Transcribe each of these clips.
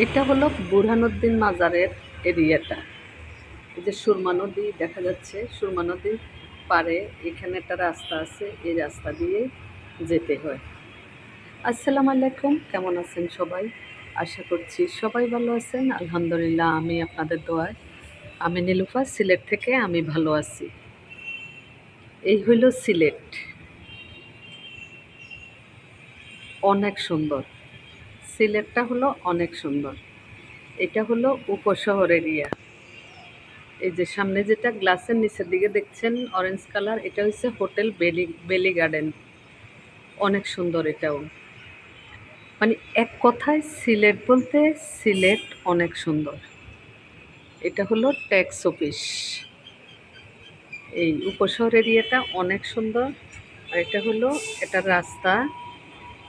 এটা হলো বুরহানুদ্দিন মাজারের এরিয়াটা। এই যে সুরমা নদী দেখা যাচ্ছে, সুরমা নদীর পারে এখানে একটা রাস্তা আছে, এই রাস্তা দিয়ে যেতে হয়। আসসালামু আলাইকুম, কেমন আছেন সবাই? আশা করছি সবাই ভালো আছেন। আলহামদুলিল্লাহ, আমি আপনাদের দোয়ায়। আমি নীলুফা, সিলেট থেকে আমি ভালো আছি। এই হইল সিলেট। অনেক সুন্দর। সিলেটটা হলো অনেক সুন্দর। এটা হলো উপশহর এরিয়া এই যে সামনে যেটা গ্লাসের নিচের দিকে দেখছেন অরেঞ্জ কালার এটা হচ্ছে হোটেল বেলি বেলি গার্ডেন অনেক সুন্দর এটাও। মানে এক কথায় সিলেট বলতে সিলেট অনেক সুন্দর। এটা হলো ট্যাক্স অফিস এই উপশহর এরিয়াটা অনেক সুন্দর। আর এটা হলো এটা রাস্তা।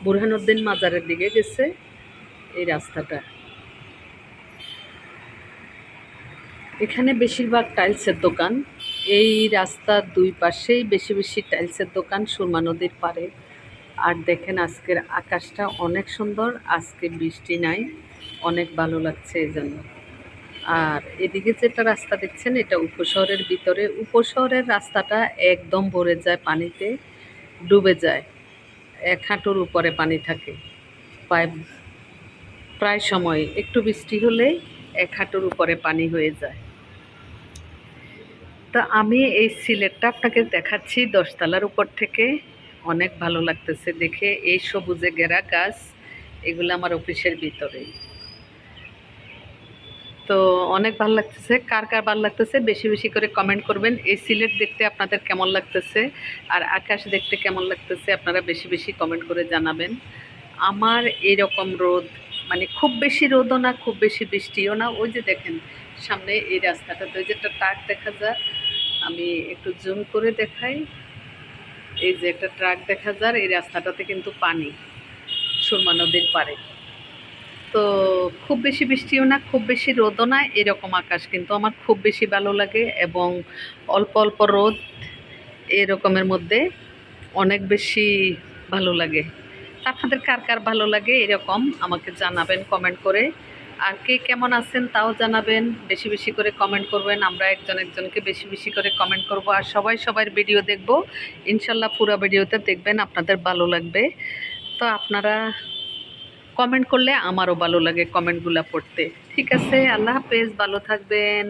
বুরহানুদ্দিন মাজারের দিকে গেছে। রাস্তাটা। এখানে বেশিরভাগ টাইলসের দোকান। এই রাস্তার দুই পাশেই বেশি বেশি টাইলসের দোকান সুরমা নদীর পাড়ে। আর দেখেন আজকের আকাশটা অনেক সুন্দর, আজকে বৃষ্টি নাই, অনেক ভালো লাগছে এই জন্য আর এদিকে যেটা রাস্তা দেখছেন, এটা উপশহরের ভিতরে। উপশহরের রাস্তাটা একদম ভরে যায় পানিতে, ডুবে যায়। এক হাঁটুর উপরে পানি থাকে। প্রায় প্রায় সময় একটু বৃষ্টি হলে এক হাঁটুর উপরে পানি হয়ে যায়। তা আমি এই সিলেটটা আপনাকে দেখাচ্ছি দশতলার উপর থেকে। অনেক ভালো লাগতেছে দেখে। এই সবুজে গেরা গাছ, এগুলো আমার অফিসের ভিতরেই তো অনেক ভালো লাগতেছে। কার কার ভালো লাগতেছে বেশি বেশি করে কমেন্ট করবেন। এই সিলেট দেখতে আপনাদের কেমন লাগতেছে? আর আকাশ দেখতে কেমন লাগতেছে? আপনারা বেশি বেশি কমেন্ট করে জানাবেন। আমার এইরকম রোদ মানে খুব বেশি রোদও না, খুব বেশি বৃষ্টিও না। ওই যে দেখেন, সামনে এই রাস্তাটাতে ওই যে একটা ট্রাক দেখা যায় আমি একটু জুম করে দেখাই। এই যে একটা ট্রাক দেখা যায় এই রাস্তাটাতে কিন্তু পানি, সুরমা নদীর পাড়ে। তো খুব বেশি বৃষ্টিও না, খুব বেশি রোদও না, এরকম আকাশ কিন্তু আমার খুব বেশি ভালো লাগে এবং অল্প অল্প রোদ এরকমের মধ্যে অনেক বেশি ভালো লাগে। আপনাদের কার কার ভালো লাগে এরকম আমাকে জানাবেন কমেন্ট করে। আর কে কেমন আছেন তাও জানাবেন, বেশি বেশি করে কমেন্ট করবেন। আমরা একজন একজনকে বেশি বেশি করে কমেন্ট করব আর সবাই সবার ভিডিও দেখব। ইনশাল্লাহ পুরো ভিডিওতে দেখবেন আপনাদের ভালো লাগবে। তো আপনারা কমেন্ট করলে আমারও ভালো লাগে কমেন্টগুলো পড়তে। ঠিক আছে, আল্লাহ হাফেজ, ভালো থাকবেন।